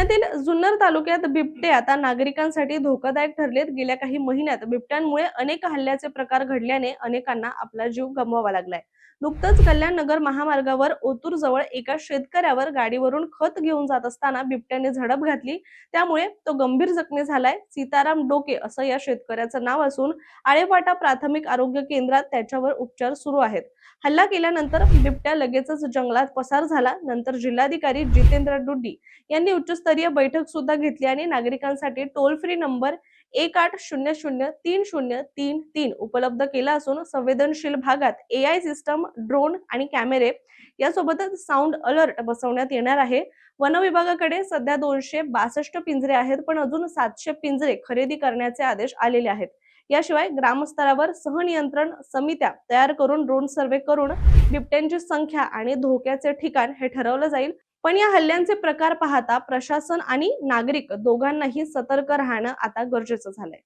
पुण्यातील जुन्नर तालुक्यात बिबटे आता नागरिकांसाठी धोकादायक ठरलेत. गेल्या काही महिन्यात बिबट्यांमुळे अनेक हल्ल्याचे प्रकार घडल्याने अनेकांना आपला जीव गमवावा लागलाय. नुकतंच कल्याण नगर महामार्गावर ओतूर जवळ एका शेतकऱ्यावर गाडीवरून खत घेऊन जात असताना बिबट्याने झडप घातली. त्यामुळे तो गंभीर जखमी झालाय. सीताराम डोके असं या शेतकऱ्याचं नाव असून आळेवाटा प्राथमिक आरोग्य केंद्रात त्याच्यावर उपचार सुरू आहेत. हल्ला केल्यानंतर बिबट्या लगेचच जंगलात पसार झाला. नंतर जिल्हाधिकारी जितेंद्र डुड्डी यांनी उच्चस्तरीय बैठक सुद्धा घेतली आणि नागरिकांसाठी टोल फ्री नंबर एक आठ शून्य शून्य तीन शून्य तीन तीन उपलब्ध केला असून संवेदनशील भागात ए आय सिस्टम ड्रोन आणि कॅमेरे यासोबतच साऊंड अलर्ट बसवण्यात येणार आहे. वन विभागाकडे सध्या दोनशे बासष्ट पिंजरे आहेत पण अजून सातशे पिंजरे खरेदी करण्याचे आदेश आलेले आहेत. याशिवाय ग्रामस्तरावर सहनियंत्रण समित्या तयार करून ड्रोन सर्वे करून बिबट्यांची संख्या आणि धोक्याचे ठिकाण हे ठरवलं जाईल. पण या हल्ल्यांचे प्रकार पाहता प्रशासन आणि नागरिक दोघांनाही सतर्क राहणं आता गरजेचं झालंय.